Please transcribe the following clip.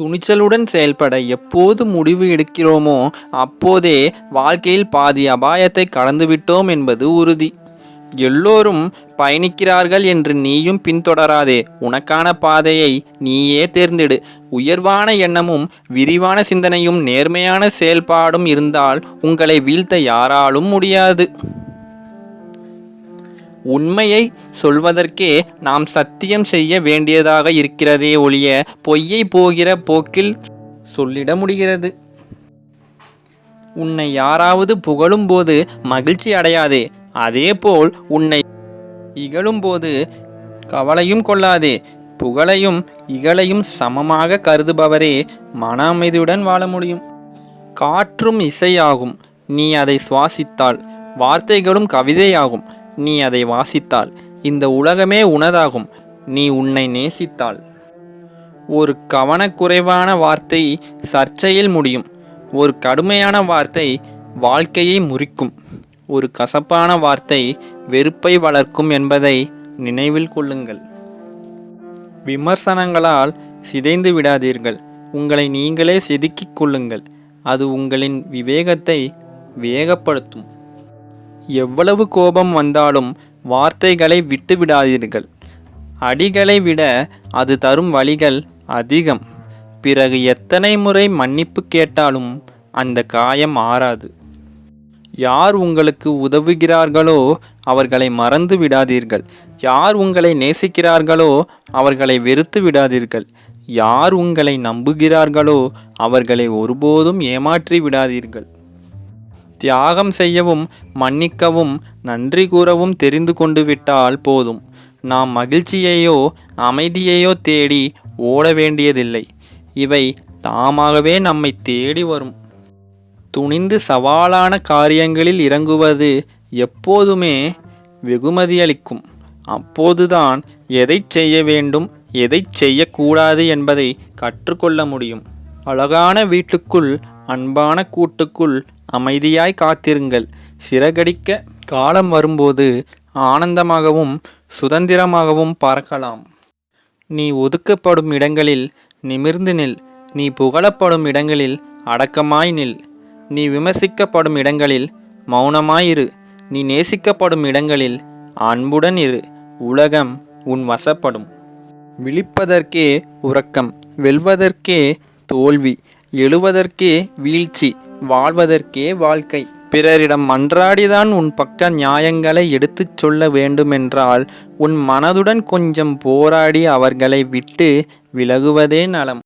துணிச்சலுடன் செயல்பட எப்போது முடிவு எடுக்கிறோமோ அப்போதே வாழ்க்கையில் பாதி அபாயத்தை கடந்துவிட்டோம் என்பது உறுதி. எல்லோரும் பயணிக்கிறார்கள் என்று நீயும் பின்தொடராதே. உனக்கான பாதையை நீயே தேர்ந்தெடு. உயர்வான எண்ணமும் விரிவான சிந்தனையும் நேர்மையான செயல்பாடும் இருந்தால் உங்களை வீழ்த்த யாராலும் முடியாது. உண்மையை சொல்வதற்கே நாம் சத்தியம் செய்ய வேண்டியதாக இருக்கிறதே ஒழிய பொய்யை போகிற போக்கில் சொல்லிட முடிகிறது. உன்னை யாராவது புகழும்போது மகிழ்ச்சி அடையாதே. அதேபோல் உன்னை இகழும்போது கவலையும் கொள்ளாதே. புகழையும் இகழையும் சமமாக கருதுபவரே மன அமைதியுடன் வாழ முடியும். காற்றும் இசையாகும். நீ அதை சுவாசித்தால் வார்த்தைகளும் கவிதையாகும். நீ அதை வாசித்தால் இந்த உலகமே உனதாகும். நீ உன்னை நேசித்தால். ஒரு கவனக்குறைவான வார்த்தை சர்ச்சையில் முடியும். ஒரு கடுமையான வார்த்தை வாழ்க்கையை முறிக்கும். ஒரு கசப்பான வார்த்தை வெறுப்பை வளர்க்கும் என்பதை நினைவில் கொள்ளுங்கள். விமர்சனங்களால் சிதைந்து விடாதீர்கள். உங்களை நீங்களே செதுக்கிக் கொள்ளுங்கள். அது உங்களின் விவேகத்தை வேகப்படுத்தும். எவ்வளவு கோபம் வந்தாலும் வார்த்தைகளை விட்டு விடாதீர்கள் அடிகளை விட அது தரும் வழிகள் அதிகம். பிறகு எத்தனை முறை மன்னிப்பு கேட்டாலும் அந்த காயம் ஆறாது. யார் உங்களுக்கு உதவுகிறார்களோ அவர்களை மறந்து விடாதீர்கள். யார் உங்களை நேசிக்கிறார்களோ அவர்களை வெறுத்து விடாதீர்கள். யார் உங்களை நம்புகிறார்களோ அவர்களை ஒருபோதும் ஏமாற்றி விடாதீர்கள். தியாகம் செய்யவும் மன்னிக்கவும் நன்றி கூறவும் தெரிந்து கொண்டு விட்டால் போதும். நாம் மகிழ்ச்சியையோ அமைதியையோ தேடி ஓட வேண்டியதில்லை. இவை தாமாகவே நம்மை தேடி வரும். துணிந்து சவாலான காரியங்களில் இறங்குவது எப்போதுமே வெகுமதியளிக்கும். அப்போதுதான் எதை செய்ய வேண்டும் எதை செய்யக்கூடாது என்பதை கற்றுக்கொள்ள முடியும். அழகான வீட்டுக்குள் அன்பான கூட்டுக்குள் அமைதியாய் காத்திருங்கள். சிறகடிக்க காலம் வரும்போது ஆனந்தமாகவும் சுதந்திரமாகவும் பார்க்கலாம் நீ ஒதுக்கப்படும் இடங்களில் நிமிர்ந்து நில். நீ புகழப்படும் இடங்களில் அடக்கமாய் நில். நீ விமர்சிக்கப்படும் இடங்களில் மௌனமாயிரு நீ நேசிக்கப்படும் இடங்களில் அன்புடன் இரு. உலகம் உன் வசப்படும். விழிப்பதற்கே உறக்கம். வெல்வதற்கே தோல்வி. எழுவதற்கே வீழ்ச்சி வாழ்வதற்கே வாழ்க்கை. பிறரிடம் மன்றாடிதான் உன் பக்க நியாயங்களை எடுத்துச் சொல்ல வேண்டுமென்றால் உன் மனதுடன் கொஞ்சம் போராடி அவர்களை விட்டு விலகுவதே நலம்.